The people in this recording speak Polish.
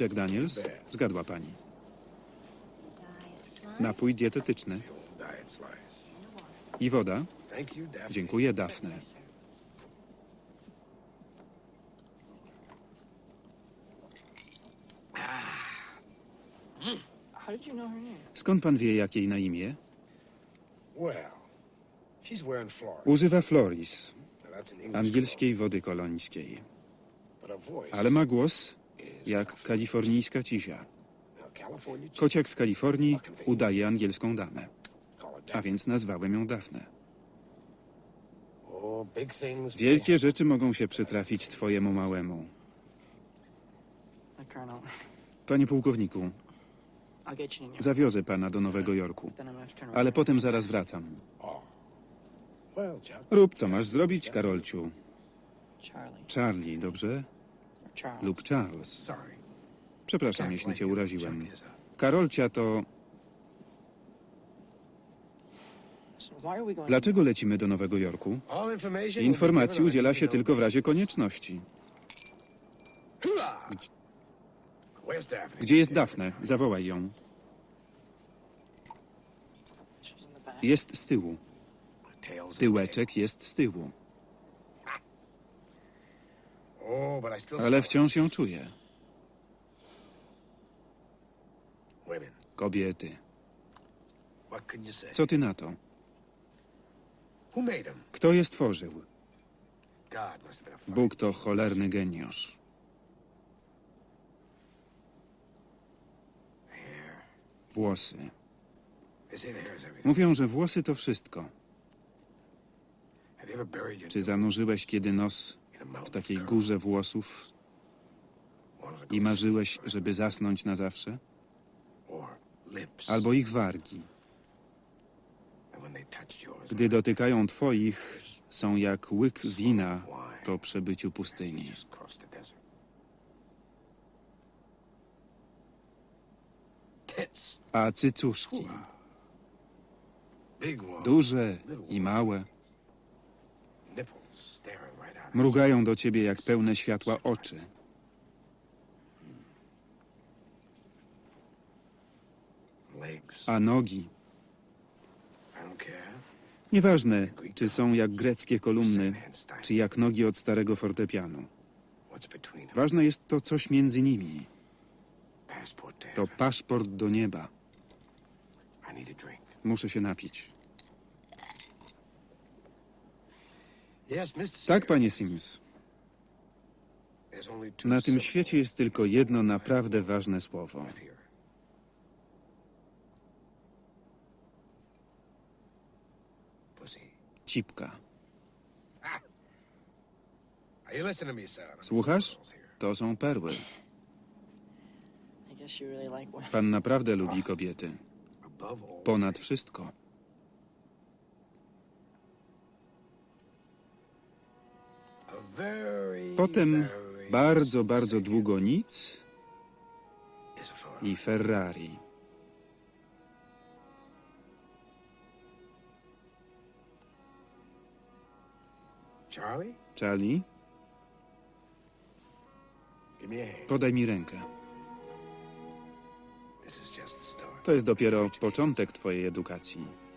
Jack Daniels. Zgadła pani. Napój dietetyczny. I woda? Daphne. Dziękuję, name? Skąd pan wie, jak jej na imię? Używa Floris, angielskiej wody kolońskiej. Ale ma głos jak kalifornijska chick, Kociak z Kalifornii udaje angielską damę, a więc nazwałem ją Dafne. Wielkie rzeczy mogą się przytrafić twojemu małemu. Panie pułkowniku, zawiozę pana do Nowego Jorku, ale potem zaraz wracam. Oh. Rób co masz zrobić, Karolciu. Charlie, dobrze? Lub Charles. Przepraszam, jeśli cię uraziłem. Karolcia to... Dlaczego lecimy do Nowego Jorku? Informacji udziela się tylko w razie konieczności. Daphne? Gdzie jest Dafne? Zawołaj ją. Jest z tyłu. Tyłeczek jest z tyłu. Ale wciąż ją czuję. Kobiety. Co ty na to? Kto je stworzył? Bóg to cholerny geniusz. Włosy. Mówią, że włosy to wszystko. Czy zanurzyłeś kiedy nos w takiej górze włosów i marzyłeś, żeby zasnąć na zawsze? Albo ich wargi. Gdy dotykają twoich, są jak łyk wina po przebyciu pustyni. A cycuszki, duże i małe, mrugają do ciebie jak pełne światła oczy. A nogi, nieważne, czy są jak greckie kolumny, czy jak nogi od starego fortepianu. Ważne jest to coś między nimi. To paszport do nieba. Muszę się napić. Tak, panie Sims. Na tym świecie jest tylko jedno naprawdę ważne słowo. Cipka. Słuchasz? To są perły. Pan naprawdę lubi kobiety. Ponad wszystko. a very, Potem bardzo, bardzo długo nic i Ferrari. Charlie, podaj mi rękę. To jest dopiero początek twojej edukacji.